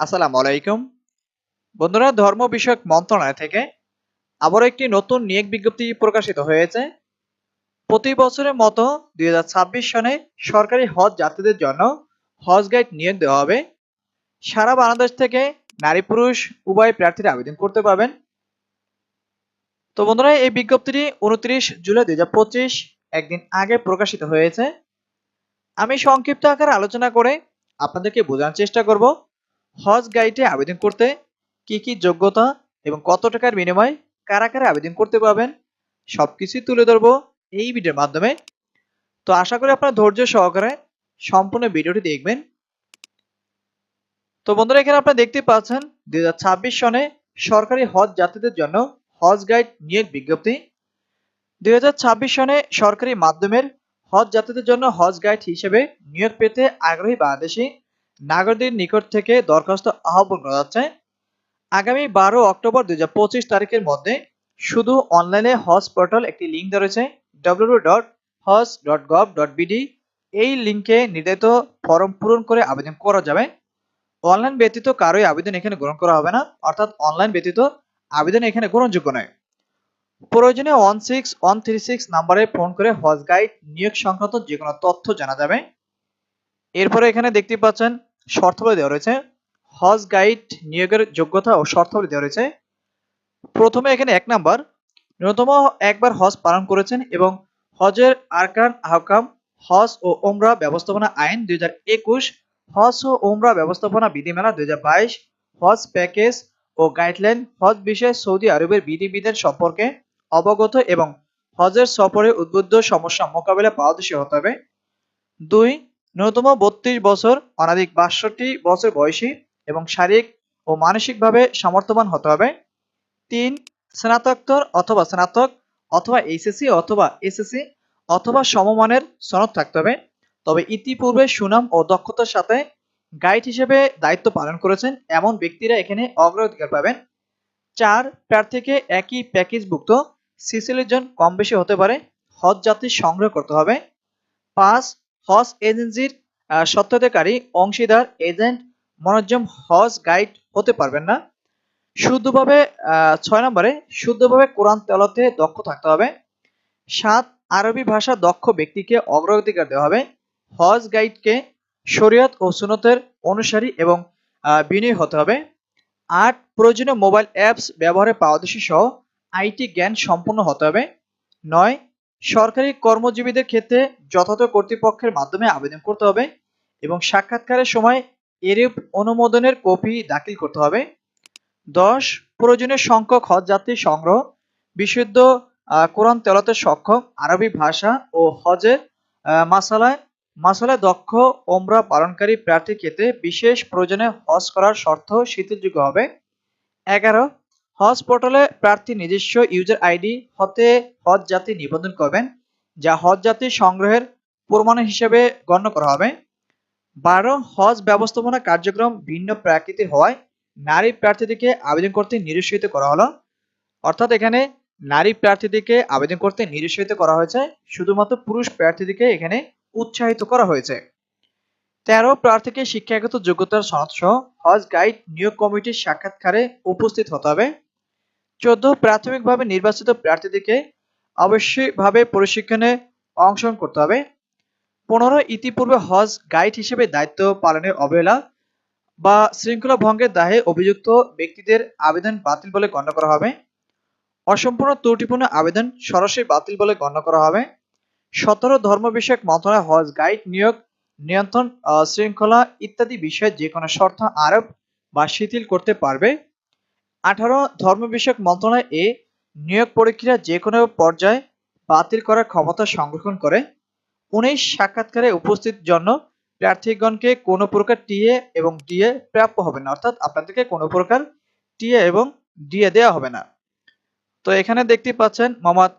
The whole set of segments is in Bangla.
আসসালামু আলাইকুম। বন্ধুরা, ধর্ম বিষয়ক মন্ত্রণালয় থেকে আবার একটি নতুন নিয়োগ বিজ্ঞপ্তি প্রকাশিত হয়েছে। প্রতি বছরের মতো দুই হাজার ছাব্বিশ সনে সরকারি হজ যাত্রীদের জন্য হজ গাইড নিয়োগ দেওয়া হবে। সারা বাংলাদেশ থেকে নারী, পুরুষ, উভয় প্রার্থীরা আবেদন করতে পারবেন। তো বন্ধুরা, এই বিজ্ঞপ্তিটি উনত্রিশ জুলাই দুই হাজার পঁচিশ একদিন আগে প্রকাশিত হয়েছে। আমি সংক্ষিপ্ত আকারে আলোচনা করে আপনাদেরকে বোঝানোর চেষ্টা করব। হজ গাইডে আবেদন করতে কি কি যোগ্যতা এবং কত টাকার বিনিময়ে কারা কারা আবেদন করতে পারবেন, সবকিছুই তুলে ধরবো এই ভিডিওর মাধ্যমে। তো আশা করি আপনারা ধৈর্য সহকারে সম্পূর্ণ ভিডিওটি দেখবেন। তো বন্ধুরা, এখানে আপনারা দেখতে পাচ্ছেন, দুই হাজার ছাব্বিশ সনে সরকারি হজ যাত্রীদের জন্য হজ গাইড নিয়োগ বিজ্ঞপ্তি। দুই হাজার ছাব্বিশ সনে সরকারি মাধ্যমের হজ যাত্রীদের জন্য হজ গাইড হিসেবে নিয়োগ পেতে আগ্রহী বাংলাদেশি নাগরিকদের নিকট থেকে দরখাস্ত আহ্বান করা যাচ্ছে। আগামী বারো অক্টোবর দুই হাজার পঁচিশ তারিখের মধ্যে শুধু অনলাইনে হজ পোর্টাল একটি লিঙ্ক দেওয়া রয়েছে ডব্লিউ ডট হজ ডট গভ ডট বিডি এই লিঙ্কে নির্ধারিত ফর্ম পূরণ করে আবেদন করা যাবে। অনলাইন ব্যতীত কারোই আবেদন এখানে গ্রহণ করা হবে না, অর্থাৎ অনলাইন ব্যতীত আবেদন এখানে গ্রহণযোগ্য নয়। প্রয়োজনে one six one three six নাম্বারে ফোন করে হজ গাইড নিয়োগ সংক্রান্ত যে কোনো তথ্য জানা যাবে। এরপরে এখানে দেখতে পাচ্ছেন শর্তাবলী দেওয়া রয়েছে, হজ গাইড নিয়োগের যোগ্যতা ও শর্তাবলী দেওয়া রয়েছে। প্রথমে এখানে এক নাম্বার, ন্যূনতম একবার হজ পালন করেছেন এবং হজের আরকান, আহকাম, হজ ও ওমরা ব্যবস্থাপনা আইন দুই হাজার একুশ, হজ ও ওমরা ব্যবস্থাপনা বিধিমালা দুই হজ প্যাকেজ ও গাইডলাইন, হজ বিষয়ে সৌদি আরবের বিধিবিধান সম্পর্কে অবগত এবং হজের সফরে উদ্বুদ্ধ সমস্যা মোকাবেলা পারদর্শী হতে হবে। দুই ন্যূনতম বত্রিশ বছর, অনাধিক বাষট্টি বছর বয়সী এবং শারীরিক ও মানসিকভাবে সামর্থ্যবান হতে হবে। তিন, স্নাতকোত্তর অথবা স্নাতক অথবা এইচএসসি অথবা এসএসসি অথবা সমমানের সনদ থাকতে হবে। তবে ইতিপূর্বে সুনাম ও দক্ষতার সাথে গাইড হিসেবে দায়িত্ব পালন করেছেন এমন ব্যক্তিরা এখানে অগ্রাধিকার পাবেন। চার, প্রার্থীকে একই প্যাকেজভুক্ত সিসিলের জন কম বেশি হতে পারে। হজ যাত্রী সংগ্রহ করতে হবে। পাঁচ হজ এজেন্সির সত্যাধিকারী অংশীদার এজেন্ট মনোজম হজ গাইড হতে পারবেন না। শুদ্ধভাবে ছয় নম্বরে, শুদ্ধভাবে কোরআন তেলতে দক্ষ থাকতে হবে। সাত, আরবি ভাষা দক্ষ ব্যক্তিকে অগ্রাধিকার দেওয়া হবে। হজ গাইডকে শরীয়ত ও সুনতের অনুসারী এবং বিনয়ী হতে হবে। আট, প্রয়োজনীয় মোবাইল অ্যাপস ব্যবহারে পারদর্শী সহ আইটি জ্ঞান সম্পন্ন হতে হবে। নয় সরকারি কর্মজীবীদের ক্ষেত্রে যথাযথ কর্তৃপক্ষের মাধ্যমে আবেদন করতে হবে এবং সাক্ষাৎকারের সময় এরূপ অনুমোদনের কপি দাখিল করতে হবে। দশ, প্রয়োজনীয় সংখ্যক হজ যাত্রী সংগ্রহ, বিশুদ্ধ কোরআন তেলাতে সক্ষম, আরবি ভাষা ও হজের মাসালায় মাসালায় দক্ষ, ওমরা পালনকারী প্রার্থীর ক্ষেত্রে বিশেষ প্রয়োজনে হজ করার শর্ত শিথিলযোগ্য হবে। এগারো হজ পোর্টালে প্রার্থী নিজস্ব ইউজার আইডি হতে হজ যাত্রী নিবন্ধন করবেন, যা হজ যাত্রী সংগ্রহের প্রমাণ হিসেবে গণ্য করা হবে। বারো, হজ ব্যবস্থাপনা কার্যক্রম ভিন্ন প্রাকৃতিক হওয়ায় নারী প্রার্থীদেরকে আবেদন করতে নিরুৎসাহিত করা হলো। অর্থাৎ এখানে নারী প্রার্থীদেরকে আবেদন করতে নিরুৎসাহিত করা হয়েছে, শুধুমাত্র পুরুষ প্রার্থীদেরকে এখানে উৎসাহিত করা হয়েছে। তেরো, প্রার্থীকে শিক্ষাগত যোগ্যতার সনদ সহ হজ গাইড নিয়োগ কমিটির সাক্ষাৎকারে উপস্থিত হতে হবে। চোদ্দ প্রাথমিকভাবে নির্বাচিত প্রার্থীদেরকে অবশ্যইভাবে প্রশিক্ষণে অংশগ্রহণ করতে হবে। পনেরো ইতিপূর্বে হজ গাইড হিসেবে দায়িত্ব পালনের অবহেলা বা শৃঙ্খলা ভঙ্গের দায়ে অভিযুক্ত ব্যক্তিদের আবেদন বাতিল বলে গণ্য করা হবে। অসম্পূর্ণ ত্রুটিপূর্ণ আবেদন সরাসরি বাতিল বলে গণ্য করা হবে। সতেরো ধর্ম বিষয়ক মন্ত্রণালয় হজ গাইড নিয়োগ, নিয়ন্ত্রণ শৃঙ্খলা ইত্যাদি বিষয়ে যে কোনো শর্ত আরোপ বা শিথিল করতে পারবে। আঠারো ধর্ম বিষয়ক মন্ত্রণালয় এ নিয়োগ প্রক্রিয়া যে কোনো পর্যায়ে বাতিল করার ক্ষমতা সংরক্ষণ করে। উনিশ সাক্ষাৎকারে উপস্থিত জন্য প্রার্থীগণকে কোনো প্রকার টিএ এবং ডিএ প্রাপ্য হবে না। অর্থাৎ আপনাদেরকে কোনো প্রকার টিএ এবং ডিএ দেওয়া হবে না। তো এখানে দেখতে পাচ্ছেন মোহাম্মদ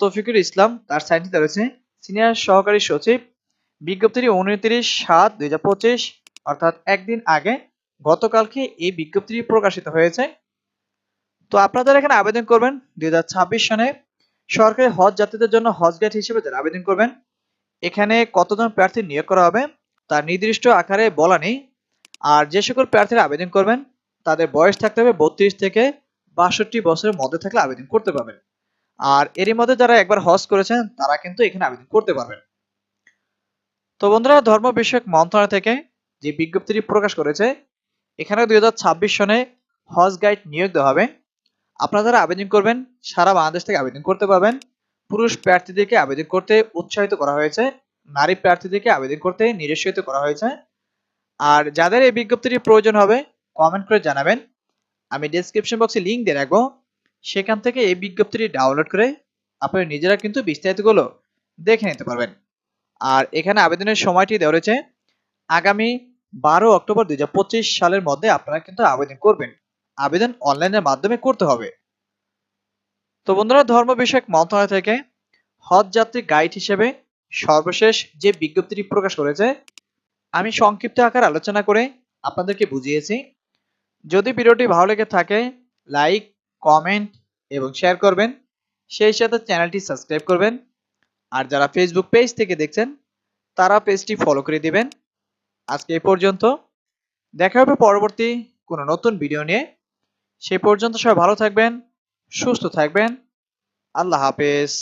তৌফিকুল ইসলাম, তার সাইনটিতে রয়েছে। সিনিয়র সহকারী সচিব, বিজ্ঞপ্তিটি উনত্রিশ সাত দুই অর্থাৎ একদিন আগে গতকালকে এই বিজ্ঞপ্তিটি প্রকাশিত হয়েছে। তো আপনারা এখানে আবেদন করবেন দুই সনে। সরকারি হজ যাত্রীদের জন্য হজ গাইড হিসেবে যারা আবেদন করবেন, এখানে কতজন প্রার্থী নিয়োগ করা হবে তার নির্দিষ্ট আকারে বলা নেই। আর যে সকল প্রার্থীরা আবেদন করবেন, তাদের বয়স থাকতে হবে বত্রিশ থেকে বাষট্টি বছরের মধ্যে থাকলে আবেদন করতে পারবেন। আর এরই মধ্যে যারা একবার হজ করেছেন, তারা কিন্তু এখানে আবেদন করতে পারবেন। তো বন্ধুরা, ধর্ম বিষয়ক মন্ত্রণালয় থেকে যে বিজ্ঞপ্তিটি প্রকাশ করেছে এখানে দুই সনে হজ গাইড নিয়োগ দেওয়া হবে। আপনারা যারা আবেদন করবেন, সারা বাংলাদেশ থেকে আবেদন করতে পারবেন। পুরুষ প্রার্থীদেরকে আবেদন করতে উৎসাহিত করা হয়েছে। নারী প্রার্থীদেরকে আবেদন করতে নিরুৎসাহিত করা হয়েছে। আর যাদের এই বিজ্ঞপ্তিটি প্রয়োজন হবে কমেন্ট করে জানাবেন। আমি ডেসক্রিপশন বক্সে লিঙ্ক দিয়ে রাখব। সেখান থেকে এই বিজ্ঞপ্তিটি ডাউনলোড করে আপনারা নিজেরা কিন্তু বিস্তারিতগুলো দেখে নিতে পারবেন। আর এখানে আবেদনের সময়টি দেওয়া রয়েছে। আগামী বারো অক্টোবর দুই হাজার পঁচিশ সালের মধ্যে আপনারা কিন্তু আবেদন করবেন। আবেদন অনলাইনের মাধ্যমে করতে হবে। তো বন্ধুরা, ধর্ম বিষয়ক মন্ত্রণালয় থেকে হজ যাত্রী গাইড হিসেবে সর্বশেষ যে বিজ্ঞপ্তিটি প্রকাশ করেছে, আমি সংক্ষিপ্ত আকার আলোচনা করে আপনাদেরকে বুঝিয়েছি। যদি ভিডিওটি ভালো লেগে থাকে, লাইক, কমেন্ট এবং শেয়ার করবেন। সেই সাথে চ্যানেলটি সাবস্ক্রাইব করবেন। আর যারা ফেসবুক পেজ থেকে দেখছেন তারা পেজটি ফলো করে দিবেন। আজকে এই পর্যন্ত। দেখা হবে পরবর্তী কোনো নতুন ভিডিও নিয়ে। সে পর্যন্ত সবাই ভালো থাকবেন, সুস্থ থাকবেন। আল্লাহ হাফেজ।